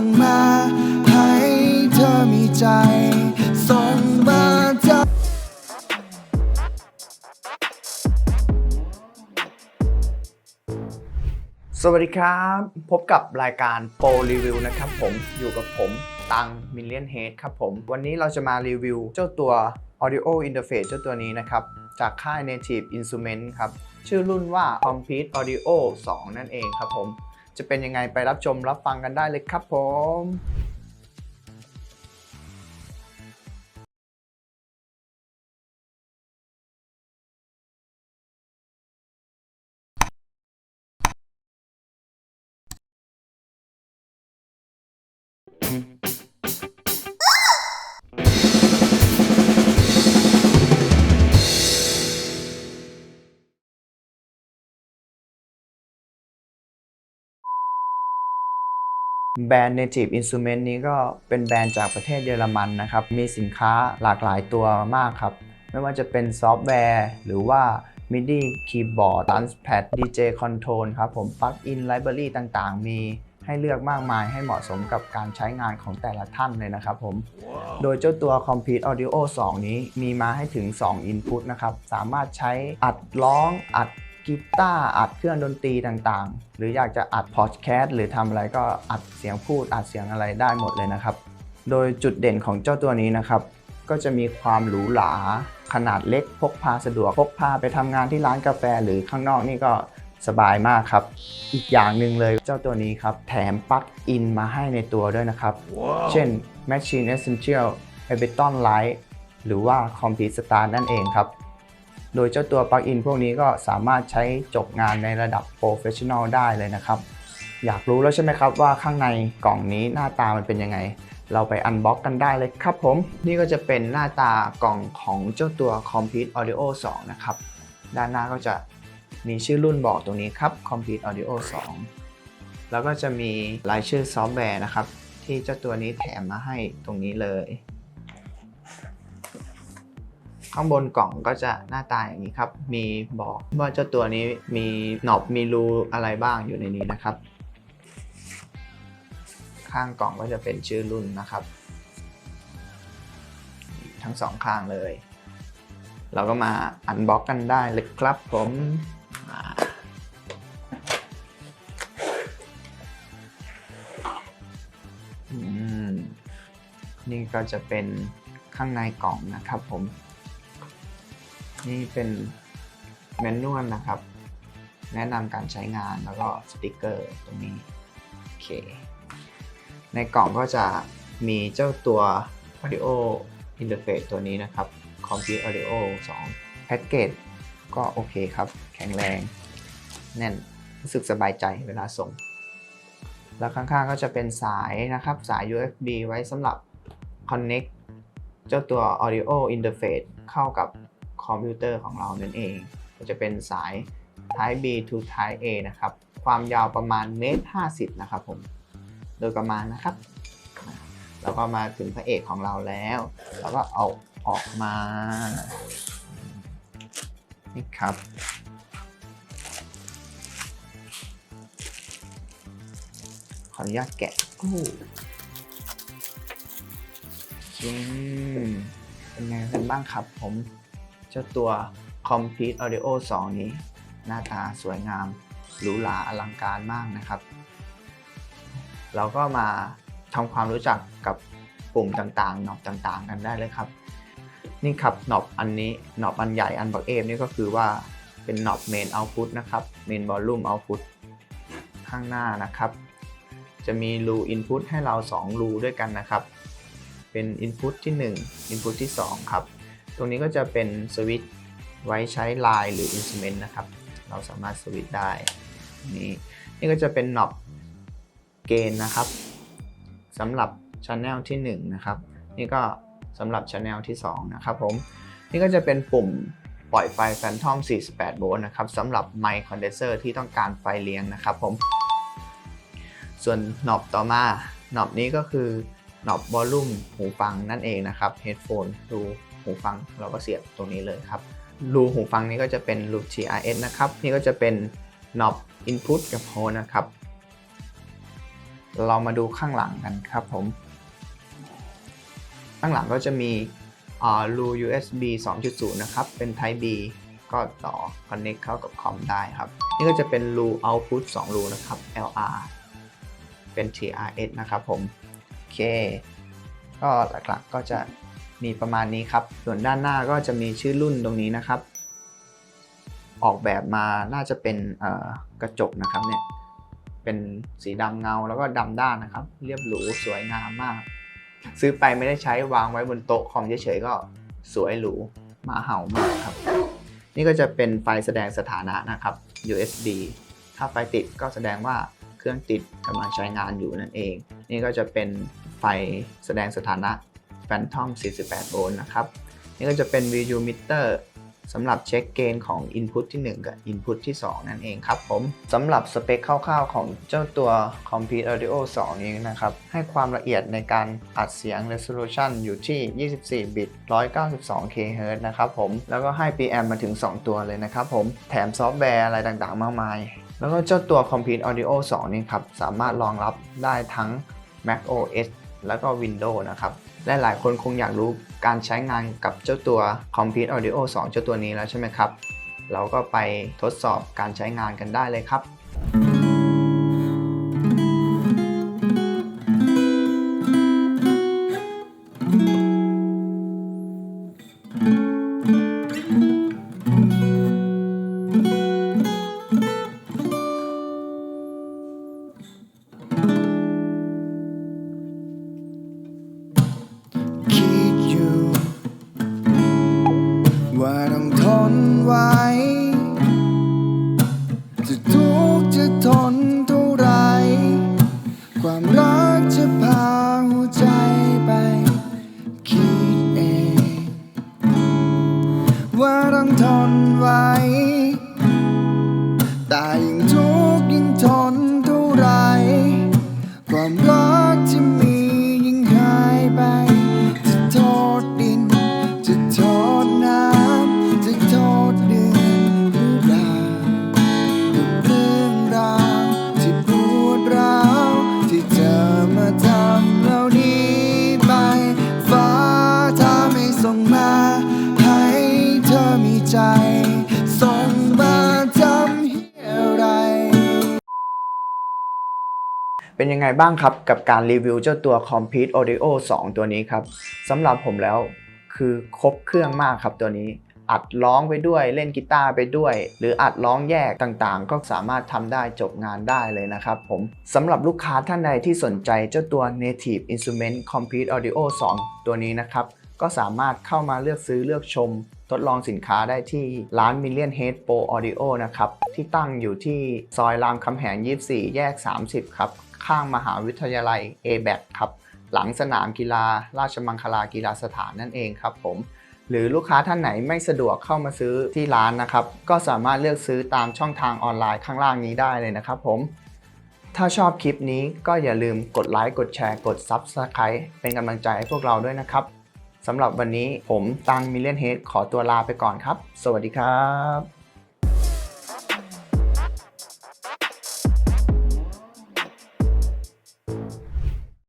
ส่งมาให้เธอมีใจ ส่งมาจากสวัสดีครับ พบกับรายการโปรรีวิวนะครับผมอยู่กับผมตังมิลเลียนเฮดครับผม วันนี้เราจะมารีวิวเจ้าตัว Audio Interface เจ้าตัวนี้นะครับ จากค่าย Native Instrument ครับ ชื่อรุ่นว่า Complete Audio 2 นั่นเองครับผม จะเป็นยังไงไปรับชมรับฟังกันได้เลยครับผม แบรนด์ Native Instrument นี้ก็เป็นแบรนด์จากประเทศเยอรมันนะครับ มีสินค้าหลากหลายตัวมากครับ ไม่ว่าจะเป็นซอฟต์แวร์ หรือว่า MIDI Keyboard Launchpad DJ Control ครับผม Plugin Library ต่างๆ มีให้เลือกมากมายให้เหมาะสมกับการใช้งานของแต่ละท่านเลยนะครับผมโดยเจ้าตัว Complete Audio 2 นี้มีมาให้ถึง 2 Input นะครับ สามารถใช้อัดร้องอัด กีตาร์อัดเครื่องดนตรีต่างๆ หรืออยากจะอัดพอดแคสต์หรือทำอะไรก็อัดเสียงพูดอัดเสียงอะไรได้หมดเลยนะครับ โดยจุดเด่นของเจ้าตัวนี้นะครับ ก็จะมีความหรูหราขนาดเล็กพกพาสะดวกพกพาไปทำงานที่ร้านกาแฟหรือข้างนอกนี่ก็สบายมากครับ อีกอย่างหนึ่งเลยเจ้าตัวนี้ครับ แถมปลั๊กอินมาให้ในตัวด้วยนะครับเช่น Machine Essential Ableton Lite หรือว่า Complete Start นั่นเองครับ โดยเจ้าตัวปลั๊กอินพวกนี้ก็สามารถใช้จบงานในระดับ Professional ได้เลยนะครับ อยากรู้แล้วใช่ไหมครับว่าข้างในกล่องนี้หน้าตามันเป็นยังไง เราไปอันบ็อกกันได้เลยครับผม นี่ก็จะเป็นหน้าตากล่องของเจ้าตัว Complete Audio 2 นะครับ ด้านหน้าก็จะมีชื่อรุ่นบอกตรงนี้ครับ Complete Audio 2 แล้วก็จะมีรายชื่อซอฟต์แวร์นะครับ ที่เจ้าตัวนี้แถมมาให้ตรงนี้เลย ข้างบนกล่องก็จะหน้าตาอย่างนี้ครับ มีบอกว่าเจ้าตัวนี้มีหนอบมีรูอะไรบ้างอยู่ในนี้นะครับ ข้างกล่องก็จะเป็นชื่อรุ่นนะครับ ทั้งสองข้างเลย เราก็มาอันบ็อกกันได้เลยครับผมอืมนี่ก็จะเป็นข้างในกล่องนะครับผม นี่เป็นแมนนวลนะครับ แนะนำการใช้งานแล้วก็สติกเกอร์ตรงนี้โอเคในกล่องก็จะมีเจ้าตัว Audio Interface ตัวนี้นะครับ Complete Audio 2 แพ็กเกจก็โอเคครับ แข็งแรง แน่น รู้สึกสบายใจเวลาส่ง แล้วข้างๆก็จะเป็นสายนะครับ สาย USB ไว้สำหรับ Connect เจ้าตัว Audio Interface เข้ากับ คอมพิวเตอร์ของเรานั่นเองก็จะเป็นสาย Type B to Type A นะครับ ความยาวประมาณเมตร50นะครับผม โดยประมาณนะครับ แล้วก็มาถึงพระเอกของเราแล้ว แล้วก็เอาออกมา นี่ครับ ขออนุญาตแกะโอ้อืมเป็นไงกันบ้างครับผม เจ้าตัว Complete Audio 2 นี้ หน้าตาสวยงามหรูหราอลังการมากนะครับ เราก็มาทำความรู้จักกับปุ่มต่างๆ หนอบต่างๆ กันได้เลยครับ นี่ครับหนอบอันนี้หนอบอันใหญ่อันบักเอฟนี่ก็คือว่าเป็นหนอบ Main Output นะครับ Main Volume Output ข้างหน้านะครับ จะมีรู Input ให้เรา2รูด้วยกันนะครับ เป็น Input ที่1 Input ที่ 2 ครับ รงนี้ก็จะเป็นสวิตช์ไว้ใช้ลายหรือ Instrument นะครับ เราสามารถสวิตช์ได้นี่นี่ก็จะเป็นหนอบเกณฑ์นะครับสำหรับ Channel ที่1นะครับนี่ก็สำหรับ Channel ที่2นะครับผมนี่ก็จะเป็นปุ่มปล่อยไฟ Phantom 48 โวลต์นะครับสำหรับไมค์คอนเดนเซอร์ที่ต้องการไฟเลี้ยงนะครับผม ส่วนหนอบต่อมาหนอบนี้ก็คือหนอบวอลลุ่มหูฟังนั่นเองนะครับ Headphone รู หูฟังเราก็เสียบตรงนี้เลยครับรูหูฟังนี้ก็จะเป็นรู TRS นะครับ นี่ก็จะเป็นหนอบ Input กับ Hold นะครับ เรามาดูข้างหลังกันครับผม ข้างหลังก็จะมีรู USB 2.0 นะครับ เป็น Type B ก็ต่อ connect เข้ากับคอมได้ครับ นี่ก็จะเป็นรู output 2 รูนะครับ LR เป็น TRS นะครับผม โอเค ก็หลักๆก็จะ มีประมาณนี้ครับ ส่วนด้านหน้าก็จะมีชื่อรุ่นตรงนี้นะครับ ออกแบบมาน่าจะเป็นกระจกนะครับเนี่ยเป็นสีดำเงาแล้วก็ดำด้านนะครับ เรียบหรูสวยงามมาก ซื้อไปไม่ได้ใช้วางไว้บนโต๊ะคอมเฉยๆก็สวยหรูมาเห่ามากครับ นี่ก็จะเป็นไฟแสดงสถานะนะครับ USB ถ้าไฟติดก็แสดงว่าเครื่องติดกำลังใช้งานอยู่นั่นเอง นี่ก็จะเป็นไฟแสดงสถานะ Phantom 48 โวลต์นะครับ นี่ก็จะเป็น VU meter สำหรับเช็คเกณฑ์ของ Input ที่ 1 กับ Input ที่ 2 นั่นเองครับผมสำหรับสเปคคร่าวๆของเจ้าตัว Compete Audio 2 นี้นะครับ ให้ความละเอียดในการอัดเสียง Resolution อยู่ที่ 24 บิต 192 kHz นะครับผม แล้วก็ให้ PM มาถึง 2 ตัวเลยนะครับผม แถมซอฟต์แวร์อะไรต่างๆ มากมาย แล้วก็เจ้าตัว Compete Audio 2 นี้ครับ สามารถรองรับได้ทั้ง Mac OS แล้วก็ Windows นะครับและหลายคนคงอยากรู้การใช้งานกับเจ้าตัว Compete Audio 2 เจ้าตัวนี้แล้วใช่ไหมครับ เราก็ไปทดสอบการใช้งานกันได้เลยครับคิ นไว้ เป็นยังไงบ้างครับ กับการรีวิวเจ้าตัว Compete Audio 2 ตัวนี้ครับสำหรับผมแล้วคือครบเครื่องมากครับตัวนี้อัดร้องไปด้วยเล่นกีตาร์ไปด้วย หรืออัดร้องแยกต่างๆ ก็สามารถทำได้จบงานได้เลยนะครับผมสำหรับลูกค้าท่านใดที่สนใจเจ้าตัว Native Instrument Complete Audio 2 ตัวนี้นะครับ ก็สามารถเข้ามาเลือกซื้อเลือกชม ทดลองสินค้าได้ที่ร้าน Million Head Pro Audio นะครับ ที่ตั้งอยู่ที่ซอยรามคำแหง 24 แยก 30 ครับ ข้างมหาวิทยาลัย a b a c ครับ หลังสนามกีฬา ราชมังคลากีฬาสถานนั่นเองครับผม หรือลูกค้าท่านไหนไม่สะดวกเข้ามาซื้อที่ร้านนะครับ ก็สามารถเลือกซื้อตามช่องทางออนไลน์ข้างล่างนี้ได้เลยนะครับผม ถ้าชอบคลิปนี้ก็อย่าลืมกดไลค์ กดแชร์ กด Subscribe เป็นกำลังใจให้พวกเราด้วยนะครับสำหรับวันนี้ผมตังมิเลนเฮดขอตัวลาไปก่อนครับ สวัสดีครับ